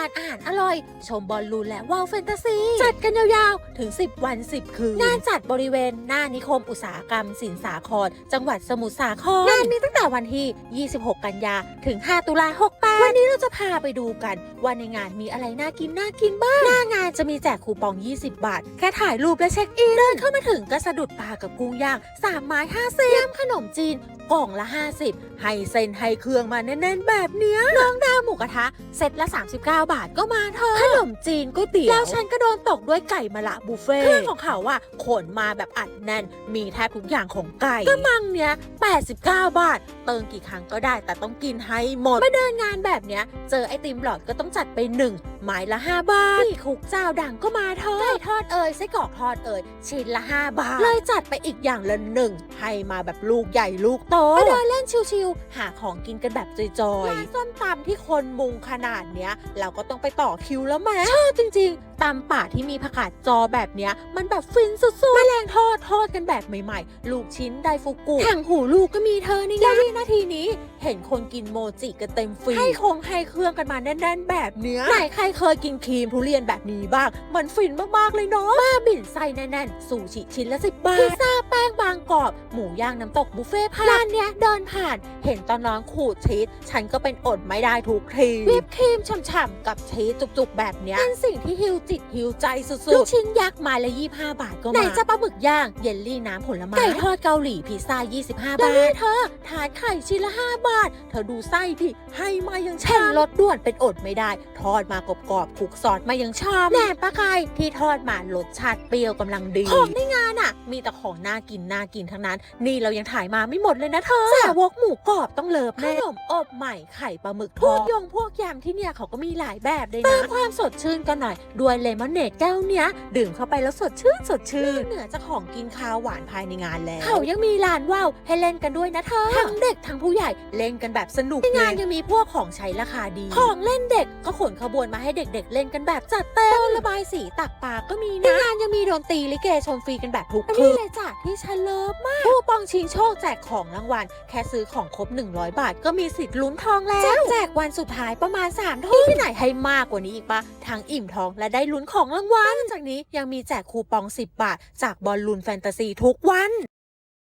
านอาหารอร่อย ชมบอลลูนและว่าวแฟนตาซี จัดกันยาวๆ ถึง 10 วัน 10 คืนงานจัดบริเวณหน้านิคมอุตสาหกรรม สินสาคร จังหวัดสมุทรสาครงานมีตั้งแต่วันที่ 26 กันยาถึง 5 ตุลา68วันนี้เราจะพาไปดูกัน ว่าในงานมีอะไรน่ากินน่ากินบ้างหน้างานจะมีแจกคูปอง 20 บาท แค่ถ่ายรูปและเช็คอินเดินเข้ามาถึงก็สะดุดตากับกุ้งย่าง3ไม้50ยำขนมจีน กล่องละ 50 ให้เส้นให้เครื่องมาแน่นๆ แบบเนี้ยน้องดาวหมูกระทะเซตละ 39 บาทก็มาเถอะขนมจีนก๋วยเตี๋ยวแล้วฉันก็โดนตกด้วยไก่มะละบุฟเฟ่ต์เครื่องของเขาอะขนมาแบบอัดแน่น มีแทบทุกอย่างของไก่กระมังเนี้ย89 บาท เติมกี่ครั้งก็ได้แต่ต้องกินให้หมดมาเดินงานแบบเนี้ย เจอไอติมหลอดก็ต้องจัดไปหนึ่งไม้ละ 5 บาทนี่คุกเจ้าดังก็มาเถอะไก่ทอดเอ่ยไส้กรอกทอดเอ่ยชิ้นละ 5 บาท เลยจัดไปอีกอย่างละหนึ่งให้มาแบบลูกใหญ่ลูกโตมาเดินเล่นชิวๆหาของกินกันแบบจอยๆร้านส้มตำที่คนมุงขนาดเนี้ย เราก็ต้องไปต่อคิวแล้วแม่ชอบจริงๆตำป่าที่มีผักกาดจอแบบเนี้ย มันแบบฟินสุดๆแมลงทอดทอดกันแบบใหม่ๆ ลูกชิ้นไดฟูกุถังหูลูกก็มีเธอนี่นะแล้ววินาทีนี้เห็นคนกินโมจิกันเต็มฟรีให้คงให้เครื่องกันมาแน่น ๆ แบบเนี้ยไหนใครเคยกินครีมทุเรียนแบบนี้บ้าง มันฟินมากๆเลยเนาะบ้าบิ่นไส้แน่นๆ สูชิชิ้นละสิบบาทพิซซ่าแป้งบางกรอบ หมูย่างน้ำตกบุฟเฟ่ต์ผักร้านเนี้ยเดินผ่านเห็นตอนน้องขูดชีสฉันก็เป็นอดไม่ได้ทุกทีวิปครีมฉ่ำๆกับชีสจุกๆแบบเนี้ยเป็นสิ่งที่ฮิวจิตฮิวใจสุดๆลูกชิ้นยักษ์ไมาละ25บาทก็มาไหนจะปลาหมึกย่างเยลลี่น้ำผลไม้ไก่ทอดเกาหลีพิซซ่า25 บาทแล้วนี่เธอทานไข่ชิ้นละ 5 บาท เธอดูไส้ดิให้มายังช่ำรสด่วนเป็นอดไม่ได้ ทอดมากรอบๆคลุกซอสมายังชอบแหนมปลากายที่ทอดมารสชาติเปรี้ยวกำลังดีของในงานอะ มีแต่ของน่ากินน่ากินทั้งนั้น นี่เรายังถ่ายมาไม่หมดเลยนะเธอสาวกหมูกรอบต้องเลิฟแน่ขนมอบใหม่ไข่ปลาหมึกทอดพวกยงพวกยำที่เนี่ยเขาก็มีหลายแบบเลยนะเติมความสดชื่นกันหน่อย ด้วยเลมอนเนดแก้วเนี้ย ดื่มเข้าไปแล้วสดชื่นสดชื่นเหนือจากของกินคาวหวานภายในงานแล้ว เขายังมีลานว่าวให้เล่นกันด้วยนะเธอทั้งเด็กทั้งผู้ใหญ่เล่นกันแบบสนุกในงานยังมีพวกของใช้ราคาดี ของเล่นเด็กก็ขนขบวนมาให้เด็ก ๆ เล่นกันแบบจัดเต็มระบายสีตักปลาก็มีนะในงานยังมีดนตรีลิเกชมฟรีกันแบบทุกคืนนี่เลยจ้ะที่ฉันเลิฟมากผู้ปองชิงโชคแจกของรางวัลแค่ซื้อของครบ 100 บาท ก็มีสิทธิ์ลุ้นทองแล้ว แจกวันสุดท้ายประมาณ3ทุ่มที่ไหนให้มากกว่านี้อีกปะทั้งอิ่มท้องและได้ลุ้นของรางวัลจากนี้ยังมีแจกคูปอง 10 บาท จากบอลลูนแฟนตาซีทุกวัน